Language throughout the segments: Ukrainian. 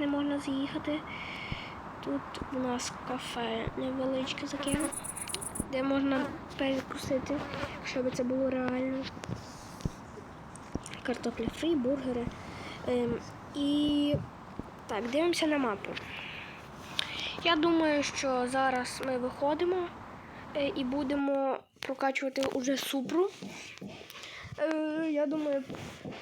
не можна з'їхати. Тут у нас кафе невеличке таке, де можна перекусити, якщо б це було реально. Картопля фрі, бургери. Ем, і так, дивимося на мапу. Я думаю, що зараз ми виходимо е, і будемо прокачувати уже супру. Е, я думаю,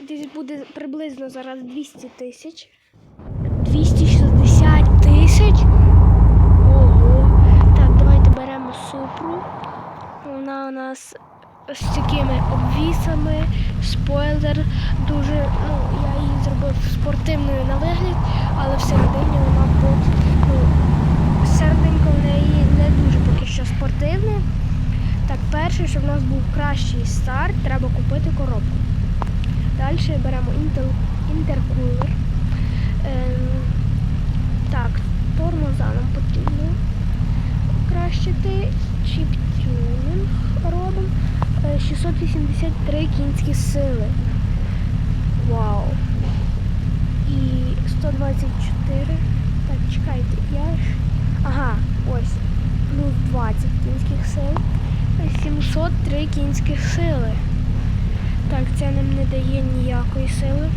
десь буде приблизно зараз 200 тисяч. 260 тисяч. Ого. Так, давайте беремо супру. Вона у нас з такими обвісами, спойлер. Дуже, ну, я її зробив спортивною на вигляд, але всередині вона тут, ну, серденько в неї не дуже поки що спортивне. Так, перше, щоб у нас був кращий старт, треба купити коробку. Далі беремо Intel, інтеркулер. Ем, так, тормоза нам потрібно покращити. Чіп-тюнінг робимо. Е, 683 кінські сили. Вау. І 124. Так, чекайте, я ж. Ага, ось. Плюс 20 кінських сил. 703 кінських сили. Так, це нам не дає ніякої сили.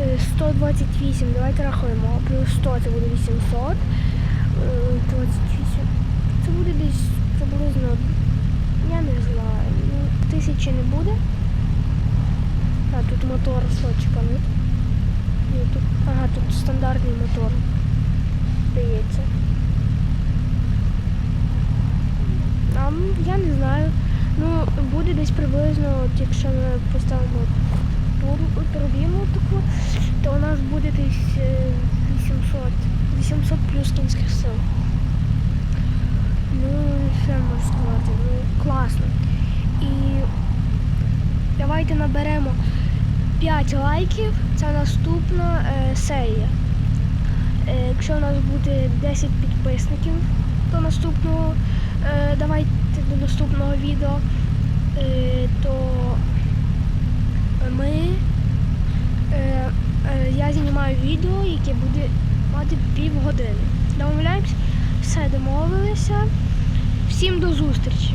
Е, 128, давайте рахуємо. Плюс 100 це буде 800. Е, 28. Це буде десь приблизно, я не знаю, ну, тисячі не буде. А тут мотор ну. Ні, тут, ага, тут стандартний мотор. Здається. Там, я не знаю. Ну, буде десь приблизно, от якщо ми поставимо тур, турбіну таку, то у нас буде десь е, 800, 800 плюс кінських сил. Ну, що можу сказати? Ну, класно. І давайте наберемо 5 лайків. Це наступна е, серія. Е, якщо у нас буде 10 підписників до наступного, е, давайте до наступного відео, е, то ми е, е, я знімаю відео, яке буде мати півгодини. Домовляємось? Все домовилися. Всім до зустрічі!